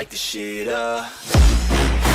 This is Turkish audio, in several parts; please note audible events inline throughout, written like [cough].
light the shit up.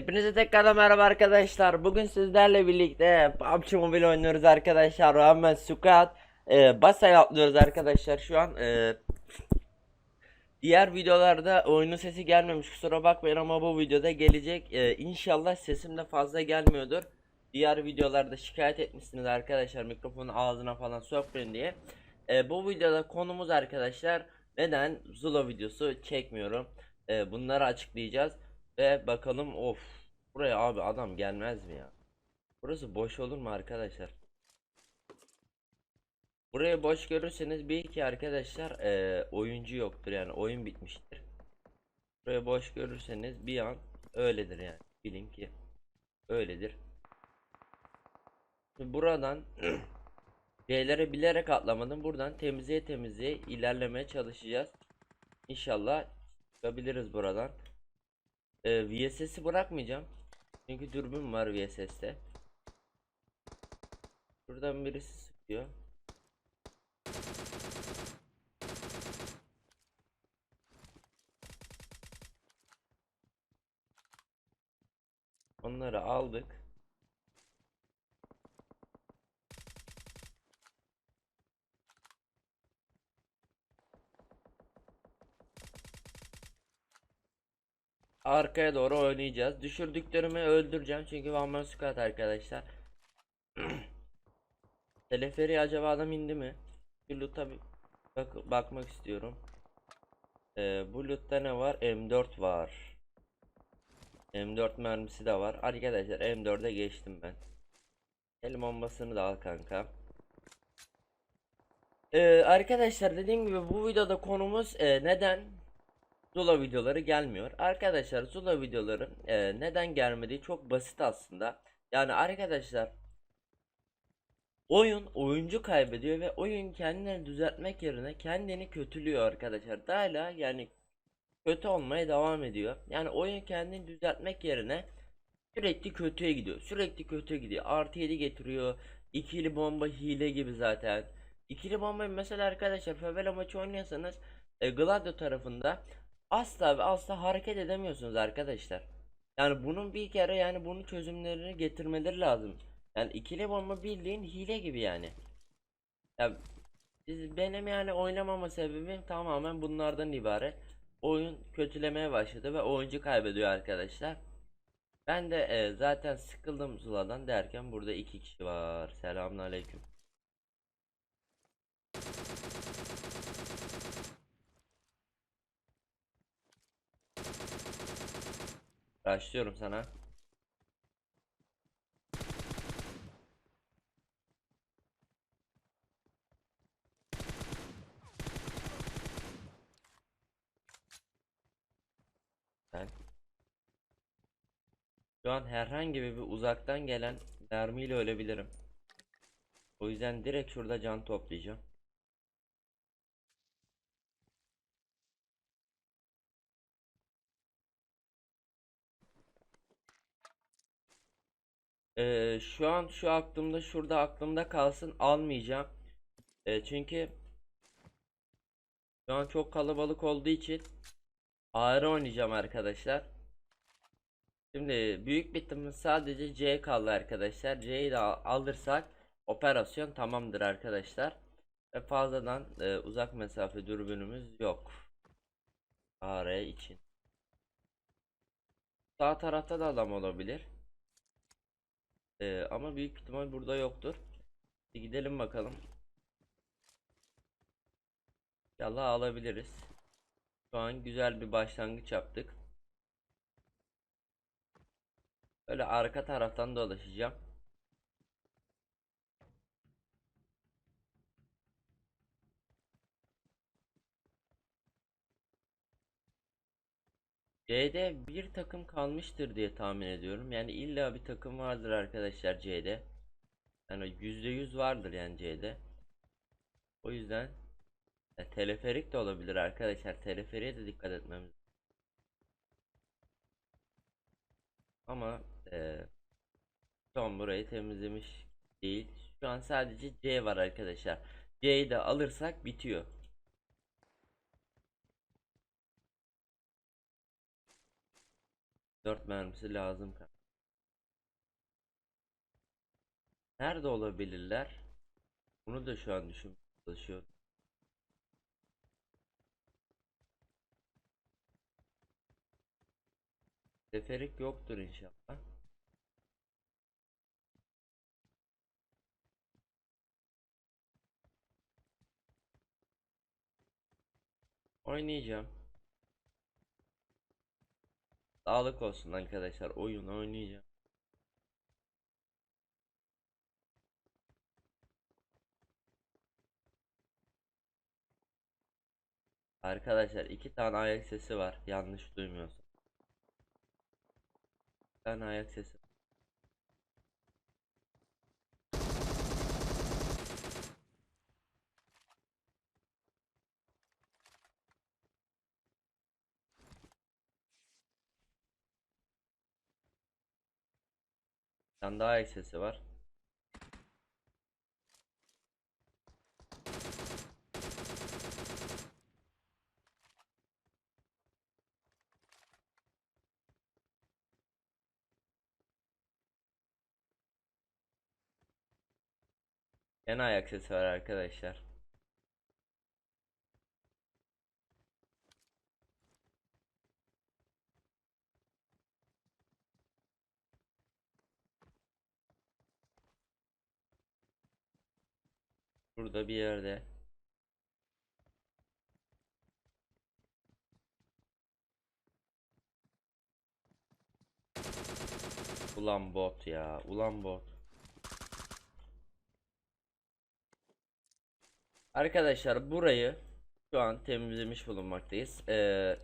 Hepinize tekrardan merhaba arkadaşlar. Bugün sizlerle birlikte PUBG Mobile oynuyoruz arkadaşlar. Rahmet Squad e, Basa'ya atlıyoruz arkadaşlar. Şu an e, diğer videolarda oyunun sesi gelmemiş. Kusura bakmayın ama bu videoda gelecek. E, inşallah sesim de fazla gelmiyordur. Diğer videolarda şikayet etmişsiniz arkadaşlar mikrofonu ağzına falan sokmayın diye. E, bu videoda konumuz arkadaşlar neden Zula videosu çekmiyorum. E, bunları açıklayacağız. Ve bakalım of. Buraya abi adam gelmez mi ya? Burası boş olur mu arkadaşlar? Burayı boş görürseniz bir iki arkadaşlar eee, oyuncu yoktur yani oyun bitmiştir. Burayı boş görürseniz bir an öyledir yani bilin ki öyledir. Şimdi buradan [clears throat] C'lere bilerek atlamadım. Buradan temizliğe temizliğe ilerlemeye çalışacağız. İnşallah çıkabiliriz buradan. Ee, VSS'i bırakmayacağım. Çünkü dürbün var VSS'te. Şuradan birisi sıkıyor. Onları aldık. Arkaya doğru oynayacağız. Düşürdüklerimi öldüreceğim çünkü One Man Squad arkadaşlar. [clears throat] Teleferi acaba adam indi mi? Bir loot'a bak bakmak istiyorum. Ee, bu lootta ne var? M4 var. M4 mermisi de var. Arkadaşlar M4'e geçtim ben. El bombasını da al kanka. Ee, arkadaşlar dediğim gibi bu videoda konumuz e, neden Zula videoları gelmiyor. Arkadaşlar Zula videoları e, neden gelmediği çok basit aslında. Yani arkadaşlar oyun oyuncu kaybediyor ve oyun kendini düzeltmek yerine kendini kötülüyor arkadaşlar. Hala yani kötü olmaya devam ediyor. Yani oyun kendini düzeltmek yerine sürekli kötüye gidiyor. Sürekli kötüye gidiyor. Artı 7 getiriyor. İkili bomba hile gibi zaten. İkili bombayı mesela arkadaşlar favela maçı oynuyorsanız e, Gladio tarafında asla ve asla hareket edemiyorsunuz arkadaşlar. Yani bunun bir kere yani bunun çözümlerini getirmeleri lazım. Yani ikili bomba bildiğin hile gibi yani. Ya benim yani oynamama sebebim tamamen bunlardan ibaret. Oyun kötülemeye başladı ve oyuncu kaybediyor arkadaşlar. Ben de e, zaten sıkıldım Zula'dan derken burada iki kişi var. Selamünaleyküm. Başlıyorum sana. Ben şu an herhangi bir uzaktan gelen mermiyle ölebilirim. O yüzden direkt şurada can toplayacağım. Ee, şu an şu aklımda şurada aklımda kalsın almayacağım. Ee, çünkü şu an çok kalabalık olduğu için ağır oynayacağım arkadaşlar. Şimdi büyük bitimiz sadece C kaldı arkadaşlar. C'yi de al- alırsak operasyon tamamdır arkadaşlar. Ve fazladan e, uzak mesafe dürbünümüz yok. AR için. Sağ tarafta da adam olabilir. Ee, ama büyük ihtimal burada yoktur. Bir gidelim bakalım. İnşallah alabiliriz. Şu an güzel bir başlangıç yaptık. Böyle arka taraftan dolaşacağım. C'de bir takım kalmıştır diye tahmin ediyorum. Yani illa bir takım vardır arkadaşlar C'de. Yani yüzde yüz vardır yani C'de. O yüzden ya teleferik de olabilir arkadaşlar. Teleferiğe de dikkat etmemiz. Ama an burayı temizlemiş değil. Şu an sadece C var arkadaşlar. C'yi de alırsak bitiyor. Dört mermisi lazım. Nerede olabilirler? Bunu da şu an düşünmeye çalışıyorum. Teferik yoktur inşallah. Oynayacağım. Sağlık olsun arkadaşlar. Oyun oynayacağım. Arkadaşlar iki tane ayak sesi var. Yanlış duymuyorsam. Bir tane ayak sesi. Bir tane daha ayak sesi var. Gene ayak sesi var arkadaşlar. Burada bir yerde. Ulan bot ya. Ulan bot. Arkadaşlar burayı şu an temizlemiş bulunmaktayız. Ee,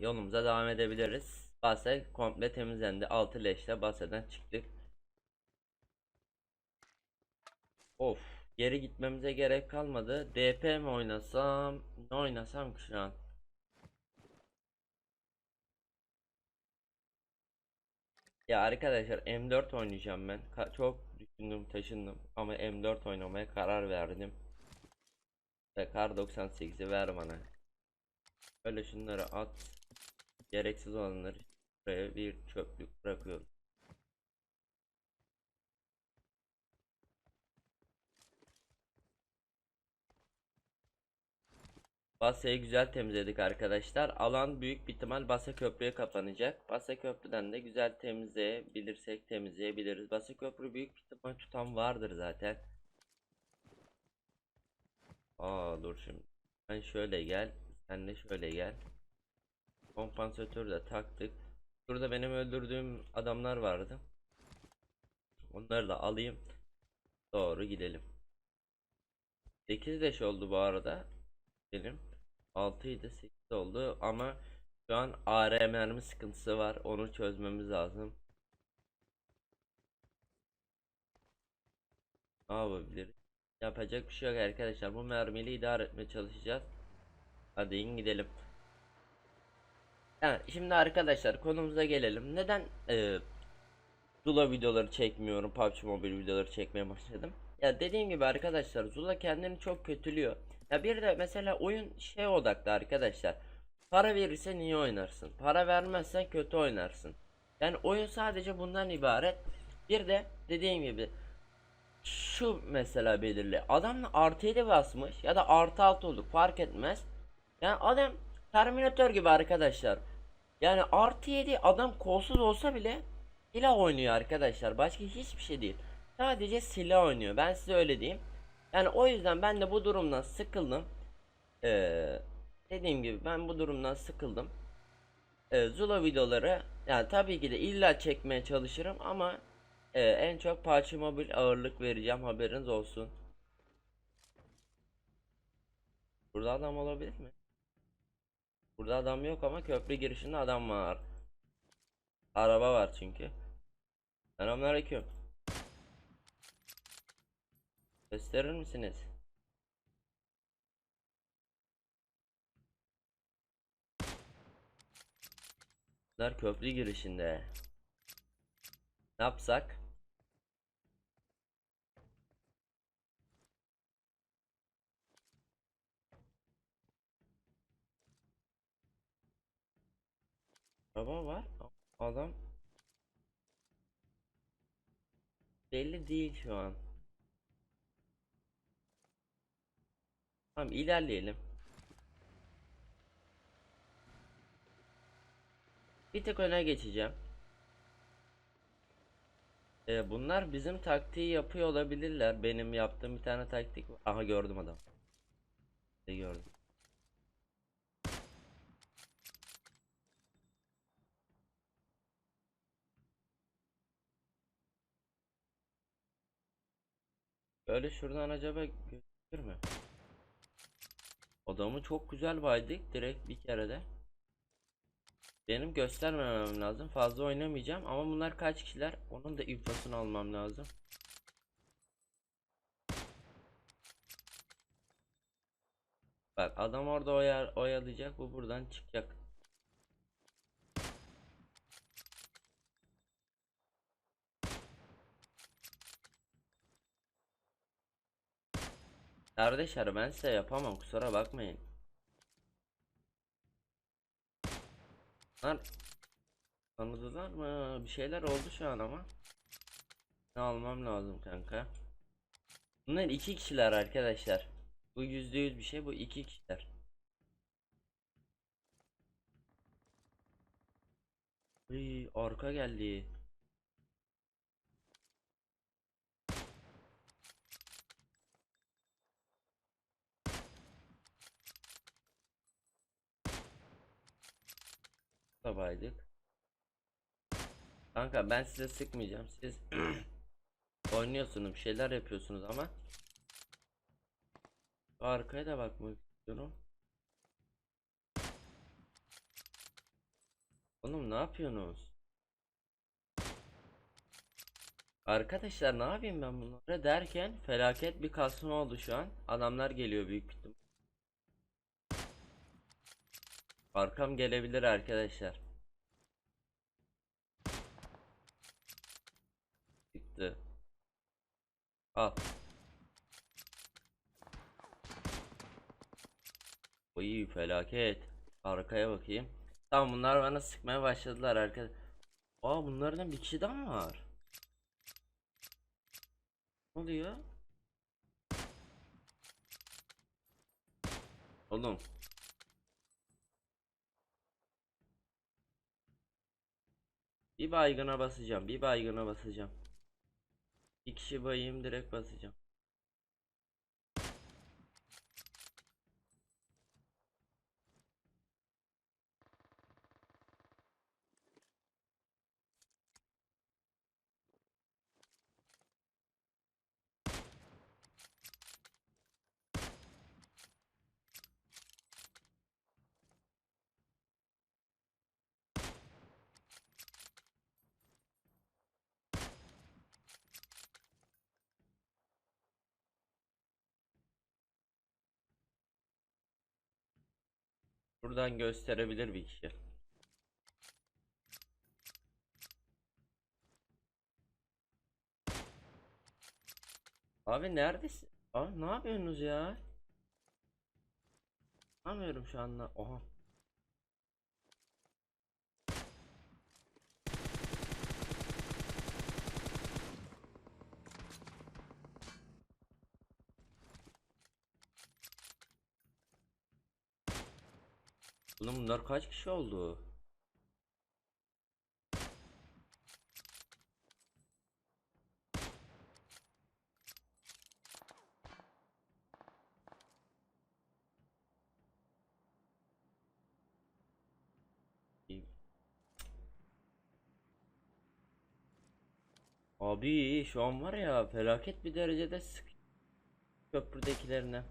yolumuza devam edebiliriz. Base komple temizlendi. 6 leşle baseden çıktık. Of, geri gitmemize gerek kalmadı. DP mi oynasam? Ne oynasam ki şu an? Ya arkadaşlar M4 oynayacağım ben. Ka- çok düşündüm, taşındım ama M4 oynamaya karar verdim. Ve kar 98'i ver bana. Böyle şunları at. Gereksiz olanları buraya bir çöplük bırakıyorum. Basya'yı güzel temizledik arkadaşlar. Alan büyük bir ihtimal Basya Köprü'ye kapanacak. Basya Köprü'den de güzel temizleyebilirsek temizleyebiliriz. Basya Köprü büyük bir ihtimal tutan vardır zaten. Aa dur şimdi. Sen şöyle gel. Sen de şöyle gel. Kompansatörü de taktık. Şurada benim öldürdüğüm adamlar vardı. Onları da alayım. Doğru gidelim. 8 leş oldu bu arada. Benim 6 idi 8 oldu ama şu an AR mermi sıkıntısı var. Onu çözmemiz lazım. Ne yapabiliriz? Yapacak bir şey yok arkadaşlar. Bu mermiyle idare etmeye çalışacağız. Hadi in gidelim. Evet, şimdi arkadaşlar konumuza gelelim. Neden e, Zula videoları çekmiyorum, PUBG Mobile videoları çekmeye başladım. Ya dediğim gibi arkadaşlar Zula kendini çok kötülüyor. Ya bir de mesela oyun şey odaklı arkadaşlar. Para verirsen iyi oynarsın. Para vermezsen kötü oynarsın. Yani oyun sadece bundan ibaret. Bir de dediğim gibi şu mesela belirli. Adam artı 7 basmış ya da artı 6 olur fark etmez. Yani adam Terminator gibi arkadaşlar. Yani artı 7 adam kolsuz olsa bile silah oynuyor arkadaşlar. Başka hiçbir şey değil. Sadece silah oynuyor. Ben size öyle diyeyim. Yani o yüzden ben de bu durumdan sıkıldım. Ee, dediğim gibi ben bu durumdan sıkıldım. Ee, Zula videoları yani tabii ki de illa çekmeye çalışırım ama e, en çok PUBG Mobile ağırlık vereceğim haberiniz olsun. Burada adam olabilir mi? Burada adam yok ama köprü girişinde adam var. Araba var çünkü. Selamünaleyküm. Gösterir misiniz? Bunlar köprü girişinde. Ne yapsak? Araba var. Adam belli değil şu an. Tamam ilerleyelim. Bir tık öne geçeceğim. Ee, bunlar bizim taktiği yapıyor olabilirler. Benim yaptığım bir tane taktik var. Aha gördüm adam. Ne gördüm. Böyle şuradan acaba gözükür mü? Adamı çok güzel baydık direkt bir kerede. Benim göstermemem lazım. Fazla oynamayacağım ama bunlar kaç kişiler? Onun da infosunu almam lazım. Bak adam orada oyar, oyalayacak. Bu buradan çıkacak. Kardeşler ben size yapamam kusura bakmayın. Lan tanıdılar mı? Bir şeyler oldu şu an ama. Ne almam lazım kanka? Bunlar iki kişiler arkadaşlar. Bu yüzde yüz bir şey bu iki kişiler. Iy, arka geldi. Tabaydık. Kanka ben size sıkmayacağım. Siz [clears throat] oynuyorsunuz, bir şeyler yapıyorsunuz ama arkaya da bakmak istiyorum. Oğlum ne yapıyorsunuz? Arkadaşlar ne yapayım ben bunlara derken felaket bir kasma oldu şu an. Adamlar geliyor büyük ihtimal. Arkam gelebilir arkadaşlar. Çıktı. Al. Oy felaket. Arkaya bakayım. Tamam bunlar bana sıkmaya başladılar arkadaşlar. Aa bunlardan bir kişi daha mı var? Ne oluyor? Oğlum. Bir baygına basacağım. Bir baygına basacağım. Bir kişi bayayım direkt basacağım. Buradan gösterebilir bir kişi. Abi neredesin? Abi ne yapıyorsunuz ya? Anlamıyorum şu anda. Oha. Oğlum bunlar kaç kişi oldu? Abi şu an var ya felaket bir derecede sık köprüdekilerine.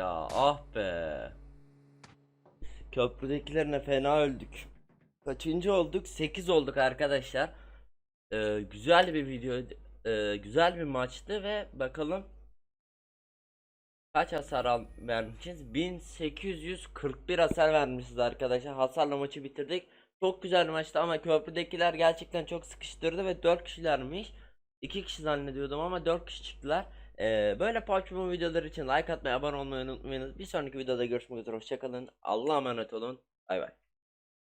Ya ah be. Köprüdekilerine fena öldük. Kaçıncı olduk? 8 olduk arkadaşlar. Ee, güzel bir video, e, güzel bir maçtı ve bakalım kaç hasar vermişiz? 1841 hasar vermişiz arkadaşlar. Hasarla maçı bitirdik. Çok güzel maçtı ama köprüdekiler gerçekten çok sıkıştırdı ve 4 kişilermiş. 2 kişi zannediyordum ama 4 kişi çıktılar. Ee, böyle Pokemon videoları için like atmayı, abone olmayı unutmayınız. Bir sonraki videoda görüşmek üzere. Hoşçakalın. Allah'a emanet olun. Bay bay.